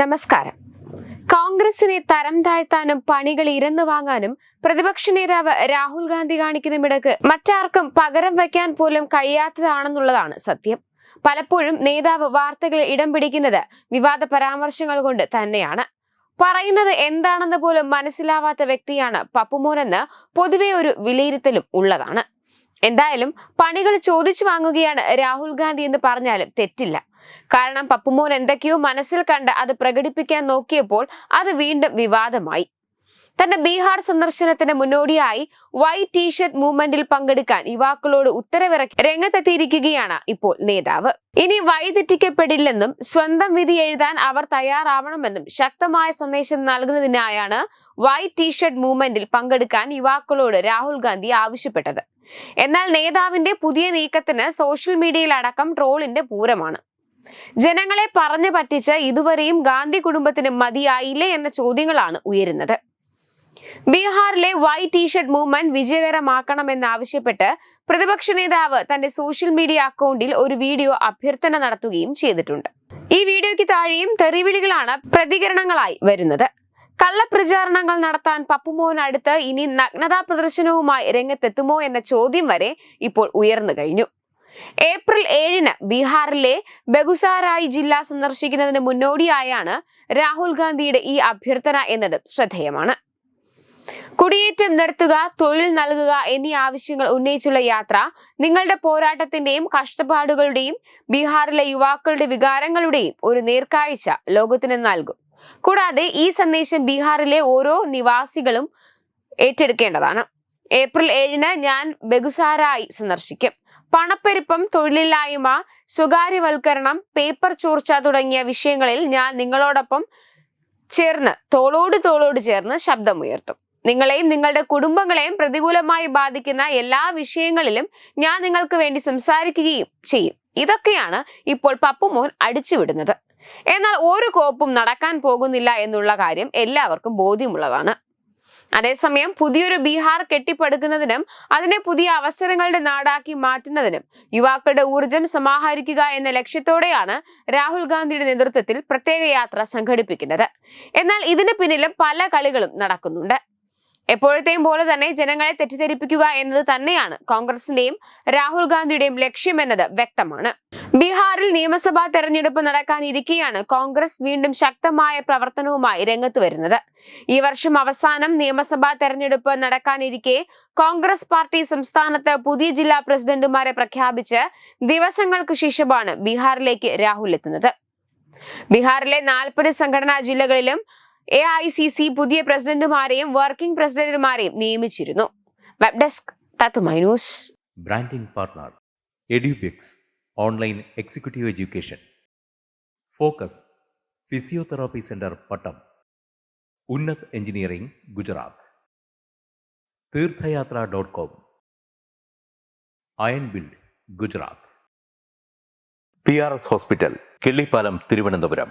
നമസ്കാരം. കോൺഗ്രസിനെ തരം താഴ്ത്താനും പണികൾ ഇരന്നു വാങ്ങാനും പ്രതിപക്ഷ നേതാവ് രാഹുൽ ഗാന്ധി കാണിക്കുന്ന മിടക്ക് മറ്റാർക്കും പകരം വയ്ക്കാൻ പോലും കഴിയാത്തതാണെന്നുള്ളതാണ് സത്യം. പലപ്പോഴും നേതാവ് വാർത്തകളിൽ ഇടം പിടിക്കുന്നത് വിവാദ പരാമർശങ്ങൾ കൊണ്ട് തന്നെയാണ്. പറയുന്നത് എന്താണെന്ന് പോലും മനസ്സിലാവാത്ത വ്യക്തിയാണ് പപ്പുമോനെന്ന് പൊതുവെ ഒരു വിലയിരുത്തലും ഉള്ളതാണ്. എന്തായാലും പണികൾ ചോദിച്ചു വാങ്ങുകയാണ് രാഹുൽ ഗാന്ധി എന്ന് പറഞ്ഞാലും തെറ്റില്ല. കാരണം പപ്പുമോൻ എന്തൊക്കെയോ മനസ്സിൽ കണ്ട് അത് പ്രകടിപ്പിക്കാൻ നോക്കിയപ്പോൾ അത് വീണ്ടും വിവാദമായി. തന്റെ ബീഹാർ സന്ദർശനത്തിന് മുന്നോടിയായി വൈറ്റ് ടീഷർട്ട് മൂവ്മെന്റിൽ പങ്കെടുക്കാൻ യുവാക്കളോട് ഉത്തരവിറക്കി രംഗത്തെത്തിയിരിക്കുകയാണ് ഇപ്പോൾ നേതാവ്. ഇനി വഴിതെറ്റിക്കപ്പെടില്ലെന്നും സ്വന്തം വിധി എഴുതാൻ അവർ തയ്യാറാവണമെന്നും ശക്തമായ സന്ദേശം നൽകുന്നതിനായാണ് വൈറ്റ് ടീഷർട്ട് മൂവ്മെന്റിൽ പങ്കെടുക്കാൻ യുവാക്കളോട് രാഹുൽ ഗാന്ധി ആവശ്യപ്പെട്ടത്. എന്നാൽ നേതാവിന്റെ പുതിയ നീക്കത്തിന് സോഷ്യൽ മീഡിയയിലടക്കം ട്രോളിന്റെ പൂരമാണ്. ജനങ്ങളെ പറഞ്ഞു പറ്റിച്ച് ഇതുവരെയും ഗാന്ധി കുടുംബത്തിന് മതിയായില്ലേ എന്ന ചോദ്യങ്ങളാണ് ഉയരുന്നത്. ബീഹാറിലെ വൈറ്റ് ടീഷർട്ട് മൂവ്മെന്റ് വിജയകരമാക്കണമെന്നാവശ്യപ്പെട്ട് പ്രതിപക്ഷ നേതാവ് തന്റെ സോഷ്യൽ മീഡിയ അക്കൗണ്ടിൽ ഒരു വീഡിയോ അഭ്യർത്ഥന നടത്തുകയും ചെയ്തിട്ടുണ്ട്. ഈ വീഡിയോയ്ക്ക് താഴെയും തെറിവിളികളാണ് പ്രതികരണങ്ങളായി വരുന്നത്. കള്ളപ്രചാരണങ്ങൾ നടത്താൻ പപ്പുമോൻ അടുത്ത് ഇനി നഗ്നതാ പ്രദർശനവുമായി രംഗത്തെത്തുമോ എന്ന ചോദ്യം വരെ ഇപ്പോൾ ഉയർന്നു കഴിഞ്ഞു. ഏപ്രിൽ ഏഴിന് ബീഹാറിലെ ബെഗുസാരായി ജില്ല സന്ദർശിക്കുന്നതിന് മുന്നോടിയായാണ് രാഹുൽ ഗാന്ധിയുടെ ഈ അഭ്യർത്ഥന എന്നത് ശ്രദ്ധേയമാണ്. കുടിയേറ്റം നിർത്തുക തൊഴിൽ നൽകുക എന്നീ ആവശ്യങ്ങൾ ഉന്നയിച്ചുള്ള യാത്ര നിങ്ങളുടെ പോരാട്ടത്തിന്റെയും കഷ്ടപ്പാടുകളുടെയും ബീഹാറിലെ യുവാക്കളുടെ വികാരങ്ങളുടെയും ഒരു നേർക്കാഴ്ച ലോകത്തിന് നൽകും. കൂടാതെ ഈ സന്ദേശം ബീഹാറിലെ ഓരോ നിവാസികളും ഏറ്റെടുക്കേണ്ടതാണ്. ഏപ്രിൽ ഏഴിന് ഞാൻ ബെഗുസാരായി സന്ദർശിക്കും. പണപ്പെരുപ്പം തൊഴിലില്ലായ്മ സ്വകാര്യവൽക്കരണം പേപ്പർ ചോർച്ച തുടങ്ങിയ വിഷയങ്ങളിൽ ഞാൻ നിങ്ങളോടൊപ്പം ചേർന്ന് തോളോട് തോളോട് ചേർന്ന് ശബ്ദമുയർത്തും. നിങ്ങളെയും നിങ്ങളുടെ കുടുംബങ്ങളെയും പ്രതികൂലമായി ബാധിക്കുന്ന എല്ലാ വിഷയങ്ങളിലും ഞാൻ നിങ്ങൾക്ക് വേണ്ടി സംസാരിക്കുകയും ചെയ്യും. ഇതൊക്കെയാണ് ഇപ്പോൾ പപ്പുമോൻ അടിച്ചുവിടുന്നത്. എന്നാൽ ഒരു കോപ്പും നടക്കാൻ പോകുന്നില്ല എന്നുള്ള കാര്യം എല്ലാവർക്കും ബോധ്യമുള്ളതാണ്. അതേസമയം പുതിയൊരു ബീഹാർ കെട്ടിപ്പടുക്കുന്നതിനും അതിനെ പുതിയ അവസരങ്ങളുടെ നാടാക്കി മാറ്റുന്നതിനും യുവാക്കളുടെ ഊർജം സമാഹരിക്കുക എന്ന ലക്ഷ്യത്തോടെയാണ് രാഹുൽ ഗാന്ധിയുടെ നേതൃത്വത്തിൽ പ്രത്യേക യാത്ര സംഘടിപ്പിക്കുന്നത്. എന്നാൽ ഇതിന് പിന്നിലും പല കളികളും നടക്കുന്നുണ്ട്. എപ്പോഴത്തെയും പോലെ തന്നെ ജനങ്ങളെ തെറ്റിദ്ധരിപ്പിക്കുക എന്നത് തന്നെയാണ് കോൺഗ്രസിന്റെയും രാഹുൽ ഗാന്ധിയുടെയും ലക്ഷ്യമെന്നത് വ്യക്തമാണ്. ബീഹാറിൽ നിയമസഭാ തെരഞ്ഞെടുപ്പ് നടക്കാനിരിക്കെയാണ് കോൺഗ്രസ് വീണ്ടും ശക്തമായ പ്രവർത്തനവുമായി രംഗത്ത് വരുന്നത്. ഈ വർഷം അവസാനം നിയമസഭാ തെരഞ്ഞെടുപ്പ് നടക്കാനിരിക്കെ കോൺഗ്രസ് പാർട്ടി സംസ്ഥാനത്ത് പുതിയ ജില്ലാ പ്രസിഡന്റുമാരെ പ്രഖ്യാപിച്ച് ദിവസങ്ങൾക്ക് ശേഷമാണ് ബീഹാറിലേക്ക് രാഹുൽ എത്തുന്നത്. ബീഹാറിലെ നാൽപ്പത് സംഘടനാ ജില്ലകളിലും എ ഐ സി സി പുതിയ പ്രസിഡന്റുമാരെയും വർക്കിംഗ് പ്രസിഡന്റുമാരെയും നിയമിച്ചിരുന്നു. വെബ് ഡെസ്ക് തത്തുമൈ branding partner Edubix online executive education focus physiotherapy centre Pattom Unnath engineering Gujarat Theerthayatra dot com iron build Gujarat P R S hospital Killippalam Thiruvananthapuram